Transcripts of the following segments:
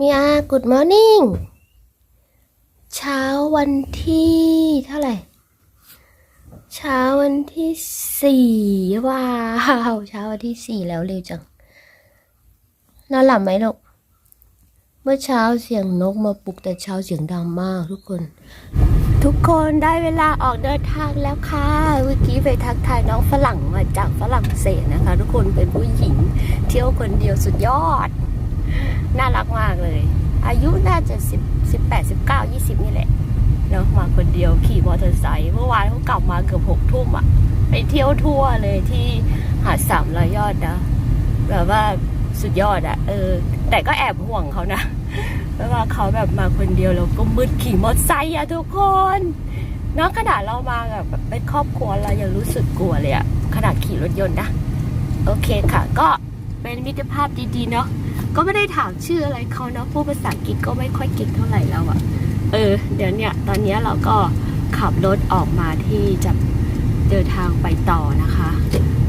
มีอา good morning เช้าวันที่เท่าไหร่ เช้าวันที่สี่ว้าว เช้าวันที่สี่แล้วเร็วจัง นอนหลับไหมลูก เมื่อเช้าเสียงนกมาปลุกแต่เช้าเสียงดังมากทุกคน ทุกคนได้เวลาออกเดินทางแล้วค่ะ เมื่อกี้ไปทักทายน้องฝรั่งมาจากฝรั่งเศสนะคะ ทุกคนเป็นผู้หญิง เที่ยวคนเดียวสุดยอด น่ารักมากเลย อายุน่าจะสิบสิบแปดสิบเก้ายี่สิบนี่แหละเนาะมาคนเดียวขี่มอเตอร์ไซค์เมื่อวานเขากลับมาเกือบหกทุ่มอะไปเที่ยวทั่วเลยที่หาดสามร้อยยอดนะแบบว่าสุดยอดอะเออ แต่ก็แอบห่วงเขานะเพราะว่าเขาแบบมาคนเดียวแล้วก็มืดขี่มอเตอร์ไซค์อะทุกคนเนาะขนาดเรามาแบบเป็นครอบครัวเรายังรู้สึกกลัวเลยอะขนาดขี่รถยนต์นะ โอเคค่ะ ก็เป็นมิตรภาพดีๆเนาะ ก็ไม่ได้ถามชื่ออะไรเขาเนาะพูดภาษาอังกฤษก็ไม่ค่อยเก่งเท่าไหร่แล้วอะเออ เดี๋ยวเนี่ยตอนนี้เราก็ขับรถออกมาที่จะเดินทางไปต่อนะคะ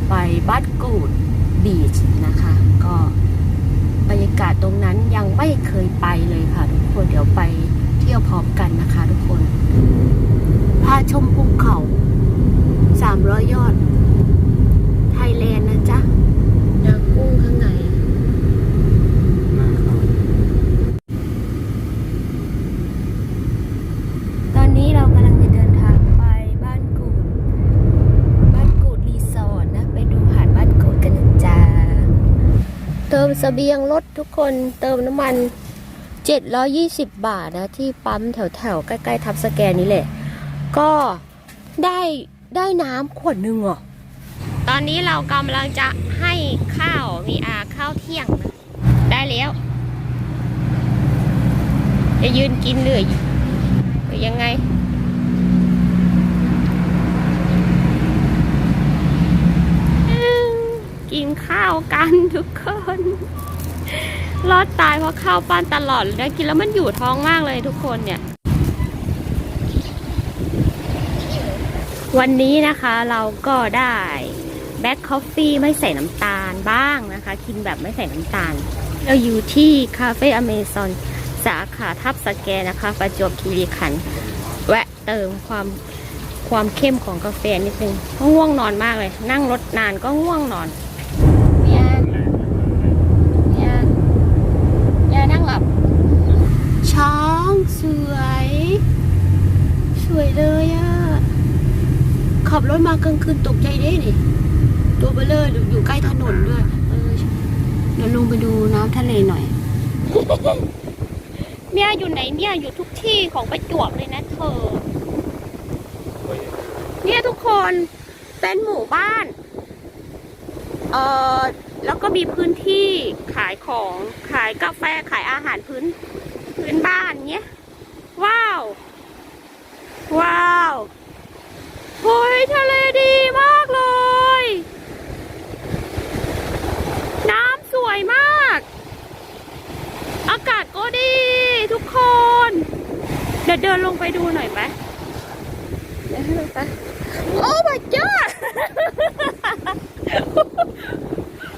ไปบัดกูดบีชนะคะ ก็บรรยากาศตรงนั้นยังไม่เคยไปเลยค่ะ ทุกคนเดี๋ยวไปเที่ยวพร้อมกันนะคะ ทุกคน พาชมภูเขาสามร้อยยอด ไทยแลนด์นะจ๊ะยางกุ้งข้างใน ตอนนี้เรากำลังจะเดินทางไปบ้านกูด บ้านกูดรีสอร์ทนะ ไปดูหาดบ้านกูดกันนะจ้า เติมเสบียงรถทุกคนเติมน้ำมัน 720 บาทนะ ที่ปั๊มแถวๆใกล้ ๆ ทับสแกนนี้แหละ ก็ได้ได้น้ำขวดหนึ่งเหรอตอนนี้เรากำลังจะให้ข้าวมีอาข้าวเที่ยงนะได้แล้ว จะยืนกินเลยหรือยังไงกินข้าวกันทุกคน รอดตายเพราะข้าวปั้นตลอดเลยนะกินแล้วมันอยู่ท้องมากเลยทุกคนเนี่ย วันนี้นะคะเราก็ได้แบ็คคอฟฟี่ไม่ใส่น้ำตาลบ้างนะคะ กินแบบไม่ใส่น้ำตาล เราอยู่ที่คาเฟ่อเมซอนสาขาทับสแกนะคะ ประจวบคีรีขันธ์แวะเติมความความเข้มของกาแฟนิดนึงเพราะง่วงนอนมากเลย นั่งรถนานก็ง่วงนอนเมียเมียเมียนั่งหลับ ช้าง สวย สวยเลยอะขับรถมากลางคืนตกใจได้ดิตัวเบลเลอร์อยู่ใกล้ถนนด้วยเออเดี๋ยวลงไปดูน้ำทะเลหน่อยเมียอยู่ไหนเนี่ยอยู่ทุกที่ของประจวบเลยนะเธอ เนี่ยทุกคนเป็นหมู่บ้าน เอ่อแล้วก็มีพื้นที่ขายของขายกาแฟขายอาหารพื้นพื้นบ้านเนี้ย ว้าว ว้าวโอ้ยทะเลดีมากเลย น้ำสวยมาก อากาศก็ดีทุกคน เดี๋ยวเดินลงไปดูหน่อยไหมเดี๋ยวให้ลงไปโอ้ my god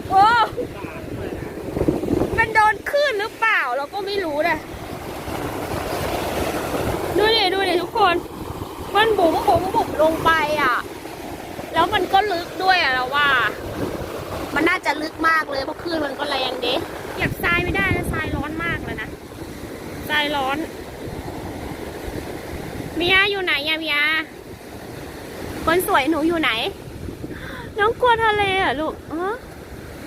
โอ้มันโดนคลื่นหรือเปล่า เราก็ไม่รู้นะดูดิดูดิทุกคน มันบุ๋มบุ๋มบุ๋มลงไปอะ แล้วมันก็ลึกด้วยอะเราว่า มันน่า จะลึกมากเลยเพราะคลื่นมันก็แรงเด้อยากทรายไม่ได้นะทรายร้อนมากเลยนะทรายร้อนเมียอยู่ไหนอะเมียคนสวยหนูอยู่ไหน น้องกลัวทะเลเหรอะลูกอ๋อ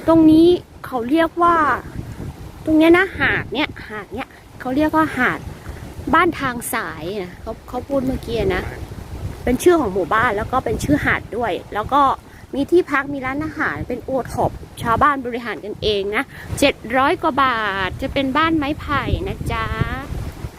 ตรงนี้เขาเรียกว่า ตรงเนี้ยนะหาดเนี้ยหาดเนี้ยเขาเรียกว่าหาดบ้านทางสายนะเขาเขาพูดเมื่อกี้นะเป็นชื่อของหมู่บ้านแล้วก็เป็นชื่อหาดด้วย แล้วก็ มีที่พักมีร้านอาหารเป็นโอท็อปชาวบ้านบริหารกันเองนะเจ็ดร้อยกว่าบาทจะเป็นบ้านไม้ไผ่นะจ๊ะ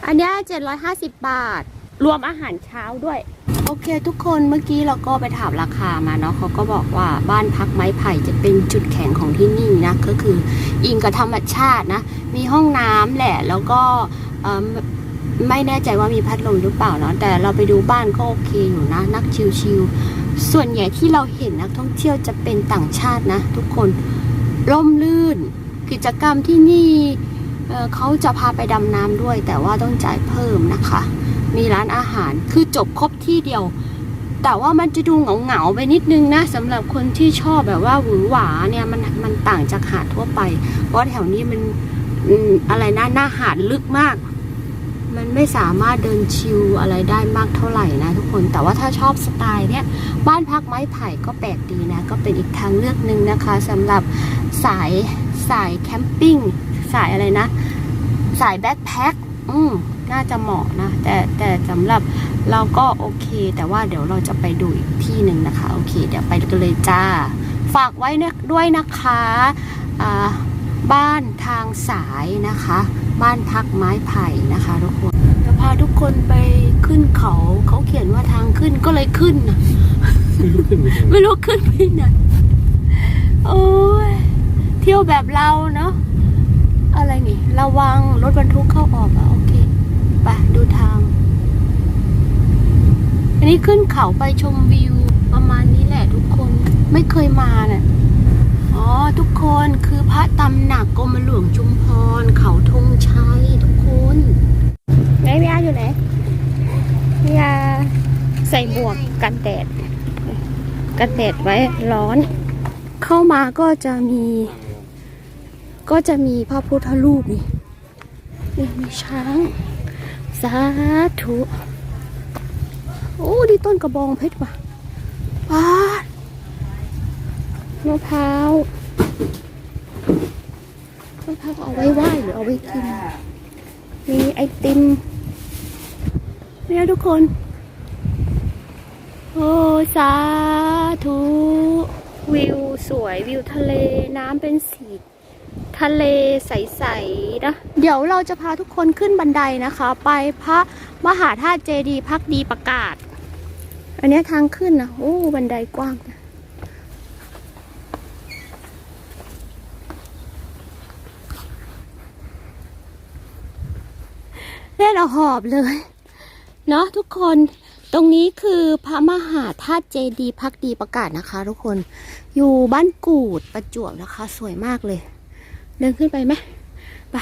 อันนี้เจ็ดร้อยห้าสิบบาท รวมอาหารเช้าด้วย โอเคทุกคนเมื่อกี้เราก็ไปถามราคามาเนาะเขาก็บอกว่าบ้านพักไม้ไผ่จะเป็นจุดแข็งของที่นี่นะ ก็คืออิงกับธรรมชาตินะ มีห้องน้ำแหละแล้วก็ไม่แน่ใจว่ามีพัดลมหรือเปล่าเนาะแต่เราไปดูบ้านก็โอเคอยู่นะ นักชิลๆ ส่วนใหญ่ที่เราเห็นนักท่องเที่ยวจะเป็นต่างชาตินะ ทุกคนร่มรื่น กิจกรรมที่นี่เเขาจะพาไปดำน้ำด้วย แต่ว่าต้องจ่ายเพิ่มนะคะ มีร้านอาหารคือจบครบที่เดียว แต่ว่ามันจะดูเหงาๆไปนิดนึงนะสำหรับคนที่ชอบแบบว่าหวือหวาเนี่ยมันมันต่างจากหาดทั่วไป เพราะแถวนี้มันอะไรนะหน้าหาดลึกมาก มันไม่สามารถเดินชิลอะไรได้มากเท่าไหร่นะทุกคนแต่ว่าถ้าชอบสไตล์เนี่ยบ้านพักไม้ไผ่ก็แปลกดีนะก็เป็นอีกทางเลือกหนึ่งนะคะสำหรับสายสายแคมปิ้งสายอะไรนะ สายแบ็คแพ็คอืมน่าจะเหมาะนะ แต่แต่สำหรับเราก็โอเค แต่ว่าเดี๋ยวเราจะไปดูอีกที่หนึ่งนะคะ โอเค เดี๋ยวไปกันเลยจ้า ฝากไว้ด้วยนะคะบ้านทางสายนะคะ บ้านพักไม้ไผ่นะคะทุกคนจะพาทุกคนไปขึ้นเขา เขาเขียนว่าทางขึ้นก็เลยขึ้นนะไม่รู้ขึ้นไปทางไหนไม่รู้ขึ้นไปไหนโอ้ยเที่ยวแบบเราเนาะอะไรนี่ระวังรถบรรทุกเข้าออกอะโอเคไปดูทาง อันนี้ขึ้นเขาไปชมวิวประมาณนี้แหละทุกคนไม่เคยมาน่ะอ๋อ ทุกคนคือพระตำหนักกรมหลวงชุมพร เขาธงชัยทุกคนไหนพี่อาอยู่ไหนพี่อาใส่หมวกกันแดด กันแดดไว้ร้อน เข้ามาก็จะมี ก็จะมีพระพุทธรูปนี่นี่มีช้าง สาธุโอ้ดีต้นกระบองเพชรว่ะป้าดมะพร้าว พร้าเอาไว้ไหว้หรือเอาไว้กิน มีไอติมเนี่ยทุกคน โอ้สาธุวิวสวยวิวทะเลน้ำเป็นสี ทะเลใสๆนะเดี๋ยวเราจะพาทุกคนขึ้นบันไดนะคะ ไปพระมหาธาตุเจดีย์พักดีประกาศ อันนี้ทางขึ้นนะโอ้บันไดกว้างนะ เล่นเอาหอบเลย เนาะทุกคนตรงนี้คือพระมหาธาตุเจดีพักดีประกาศนะคะ ทุกคนอยู่บ้านกูดประจวบนะคะ สวยมากเลย เดินขึ้นไปไหมไป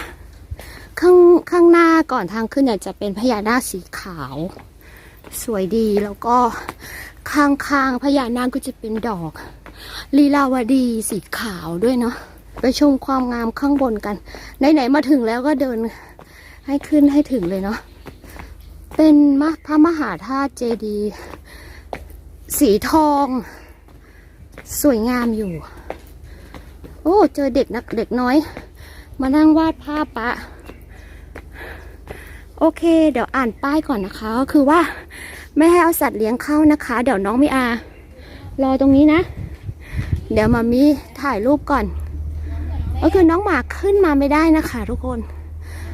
ข้างข้างหน้าก่อนทางขึ้นเนี่ยจะเป็นพญานาคสีขาว สวยดีแล้วก็ข้างๆพญานาคก็จะเป็นดอกลีลาวดีสีขาวด้วยเนาะไปชมความงามข้างบนกันไหนๆมาถึงแล้วก็เดิน ให้ขึ้นให้ถึงเลยเนาะเป็นมพระมหาธาตุเจดี สีทอง สวยงามอยู่ โอ้ เจอเด็กนักเด็กน้อย มานั่งวาดภาพปะ โอเค เดี๋ยวอ่านป้ายก่อนนะคะ ก็คือว่าไม่ให้เอาสัตว์เลี้ยงเข้านะคะ เดี๋ยวน้องมิอา รอตรงนี้นะ เดี๋ยวมามีถ่ายรูปก่อน ก็คือน้องหมาขึ้นมาไม่ได้นะคะทุกคน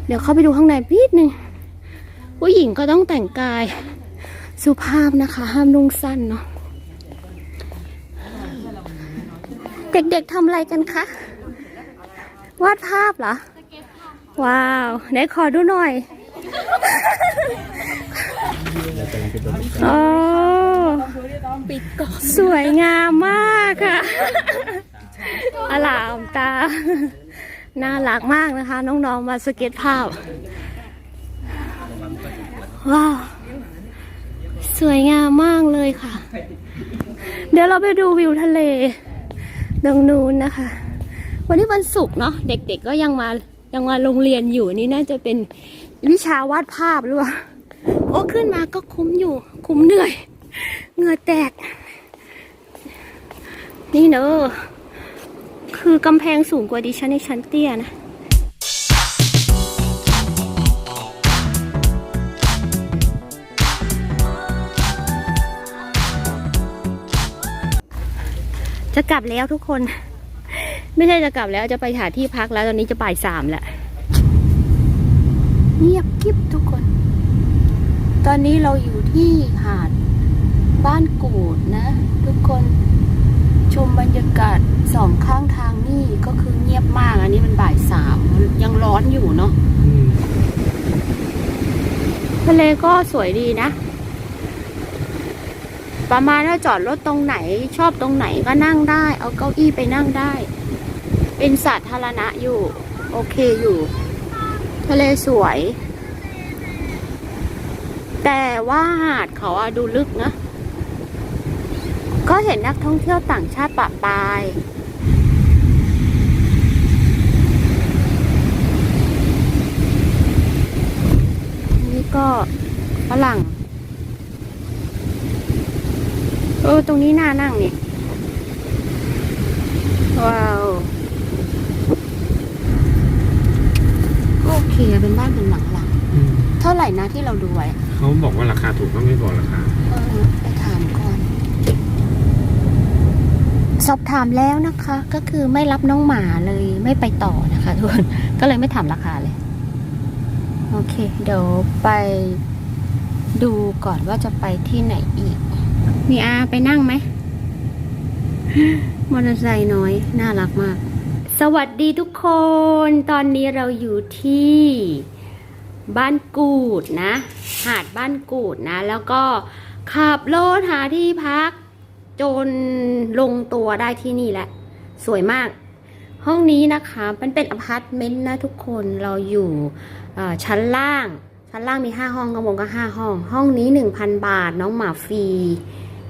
เดี๋ยวเข้าไปดูข้างในนิดนึงผู้หญิงก็ต้องแต่งกาย สุภาพนะคะ ห้ามนุ่งสั้นเนาะเด็กๆทำอะไรกันคะ วาดภาพเหรอ ว้าวไหนขอดูหน่อยโอ้สวยงามมากค่ะอลามตา น่ารักมากนะคะ น้องๆมาสเก็ตภาพ ว้าว สวยงามมากเลยค่ะ เดี๋ยวเราไปดูวิวทะเลตรงนู้นนะคะ วันนี้วันศุกร์เนาะเด็กๆก็ยังมายังมาโรงเรียนอยู่นี่น่าจะเป็นวิชาวาดภาพหรือเปล่าโอ้ขึ้นมาก็คุ้มอยู่ คุ้มเหนื่อยเหงื่อแตก นี่เนอะ คือกำแพงสูงกว่าดิฉันในชั้นเตี้ยนะ จะกลับแล้วทุกคน ไม่ใช่จะกลับแล้วจะไปหาที่พักแล้ว ตอนนี้จะบ่ายสามแล้ว เงียบกิบทุกคน ตอนนี้เราอยู่ที่หาดบ้านกูดนะ ทุกคน ชมบรรยากาศสองข้างทางนี่ก็คือเงียบมาก อันนี้มันบ่ายสามยังร้อนอยู่เนาะทะเลก็สวยดีนะ ประมาณว่าจอดรถตรงไหน ชอบตรงไหนก็นั่งได้ เอาเก้าอี้ไปนั่งได้ เป็นสาธารณะอยู่ โอเคอยู่ ทะเลสวย แต่ว่าหาดเขาอะดูลึกนะ ก็เห็นนักท่องเที่ยวต่างชาติปะปาย นี่ก็ฝรั่ง เออ ตรงนี้น่านั่งนี่ ว้าวก็โอเค เป็นบ้านเป็นหลังหลังอืมๆเท่าไหร่นะที่เราดูไว้อะเขาบอกว่าราคาถูกก็ไม่บอกราคา เออไปถามก่อน สอบถามแล้วนะคะ ก็คือไม่รับน้องหมาเลยไม่ไปต่อนะคะทุกคนก็เลยไม่ถามราคาเลย โอเค เดี๋ยวไปดูก่อนว่าจะไปที่ไหนอีก มีอาไปนั่งไหมมอเตอร์ไซค์น้อย น่ารักมาก สวัสดีทุกคน ตอนนี้เราอยู่ที่บ้านกูดนะ หาดบ้านกูดนะ แล้วก็ขับรถหาที่พัก จนลงตัวได้ที่นี่แหละ สวยมาก ห้องนี้นะคะมันเป็นอพาร์ตเมนต์นะทุกคนเราอยู่ชั้นล่าง ชั้นล่างมี 5 ห้องข้างบนก็ 5 ห้อง ห้องนี้ 1,000 บาท น้องหมาฟรี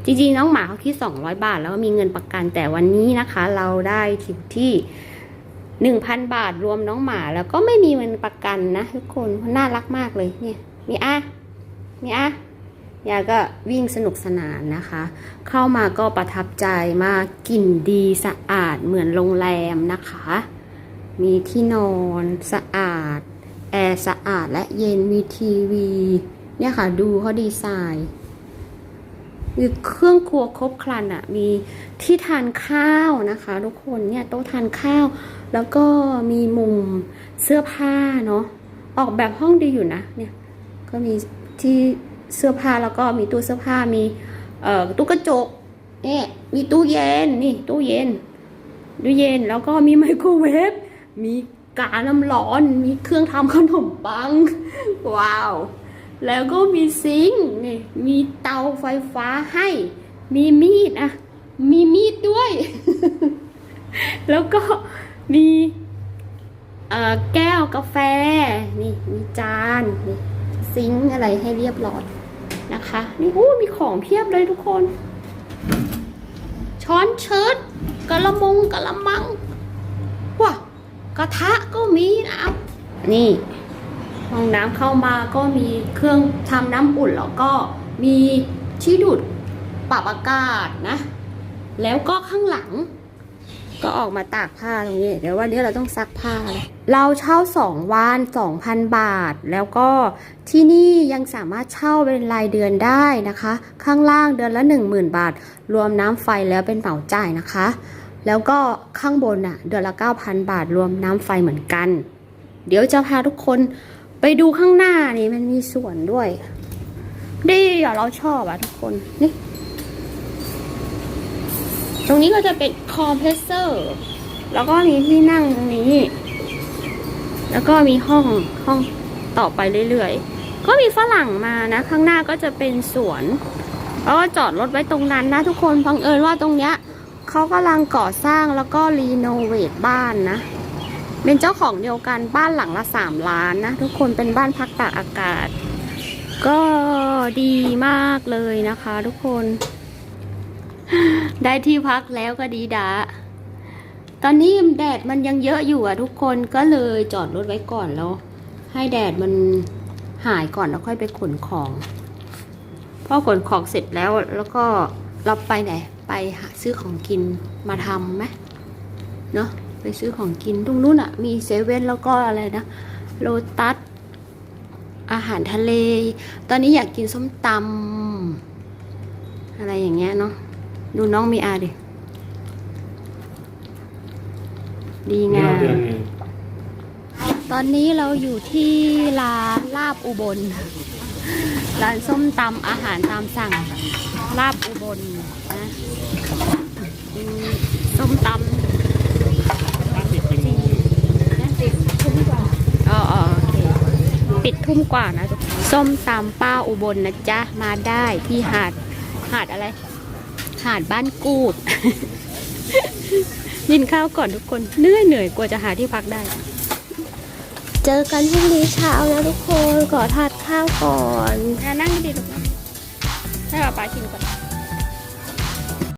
จริงๆน้องหมาเขาคิด200 บาท แล้วก็มีเงินประกันแต่วันนี้นะคะ เราได้อยู่ที่ 1,000 บาทรวมน้องหมาแล้วก็ไม่มีเงินประกันนะทุกคนน่ารักมากเลยเนี่ยมีอะมีอะ ยายก็วิ่งสนุกสนานนะคะ เข้ามาก็ประทับใจมากกลิ่นดีสะอาดเหมือนโรงแรมนะคะ มีที่นอนสะอาด แอร์สะอาดและเย็นมีทีวี เนี่ยค่ะดูเขาดีไซน์มีเครื่องครัวครบครันอะ่ะ มีที่ทานข้าวนะคะ ทุกคนเนี่ยโต๊ะทานข้าว แล้วก็มีมุมเสื้อผ้าเนาะออกแบบห้องดีอยู่นะเนี่ยก็มีที่ เสื้อผ้าแล้วก็มีตู้เสื้อผ้ามีเอ่อตู้กระจกนี่มีตู้เย็นนี่ตู้เย็นตู้เย็นแล้วก็มีไมโครเวฟมีกาน้ำร้อนมีเครื่องทำขนมปัง ว้าว แล้วก็มีซิงค์นี่มีเตาไฟฟ้าให้ มีมีดอะมีมีดด้วย แล้วก็มีเอ่อแก้วกาแฟ นี่มีจานนี่ซิงค์อะไรให้เรียบร้อย นะคะนี่อู้มีของเพียบเลยทุกคน ช้อนเชิดกะละมงกะละมังว้ากระทะก็มีนะนี่ห้องน้ำเข้ามาก็มีเครื่องทำน้ำอุ่นแล้วก็มีที่ดูดปรับอากาศนะ แล้วก็ข้างหลัง ก็ออกมาตากผ้าตรงนี้ เดี๋ยววันนี้เราต้องซักผ้า เราเช่าสองวันสองพันบาท แล้วก็ที่นี่ยังสามารถเช่าเป็นรายเดือนได้นะคะ ข้างล่างเดือนละ 10,000 บาท รวมน้ำไฟแล้วเป็นเหมาจ่ายนะคะ แล้วก็ข้างบนอะเดือนละ 9,000 บาท รวมน้ำไฟเหมือนกัน เดี๋ยวจะพาทุกคนไปดูข้างหน้านี่มันมีสวนด้วย ดีอะเราชอบอะทุกคนนี่ ตรงนี้ก็จะเป็นคอมเพรสเซอร์ แล้วก็มีที่นั่งตรงนี้ แล้วก็มีห้องห้องต่อไปเรื่อยๆ ก็มีฝรั่งมานะ ข้างหน้าก็จะเป็นสวนแล้วก็จอดรถไว้ตรงนั้นนะทุกคนพังเอิญว่าตรงเนี้ยเขากำลังก่อสร้างแล้วก็รีโนเวทบ้านนะ เป็นเจ้าของเดียวกันบ้านหลังละสามล้านนะ ทุกคนเป็นบ้านพักตากอากาศ ก็ดีมากเลยนะคะ ทุกคน ได้ที่พักแล้วก็ดีดาตอนนี้แดดมันยังเยอะอยู่อะทุกคนก็เลยจอดรถไว้ก่อนแล้ว ให้แดดมันหายก่อนแล้วค่อยไปขนของพอขนของเสร็จแล้วแล้วก็เราไปไหน ไปหาซื้อของกินมาทำไหมเนาะไปซื้อของกินตรงนู้นอะ มีเซเว่นแล้วก็อะไรนะโลตัสอาหารทะเล ตอนนี้อยากกินส้มตำอะไรอย่างเงี้ยเนาะ ดูน้องมีอาดิ ดีงาม ตอนนี้เราอยู่ที่ร้านลาบอุบล ร้านส้มตำอาหารตามสั่ง ลาบอุบลนะส้มตำปิดกี่โมงอ๋ออ๋อโอเค ปิดทุ่มกว่านะส้มตำป้าอุบลนะจ๊ะ มาได้ที่หาด หาดอะไร หาดบ้านกูดกินข้าวก่อนทุกคนเหนื่อยเหนื่อยกว่าจะหาที่พักได้ เจอกันพรุ่งนี้เช้านะทุกคนขอทานข้าวก่อน นั่งดีๆลูกนให้ป้าป้ากินก่อน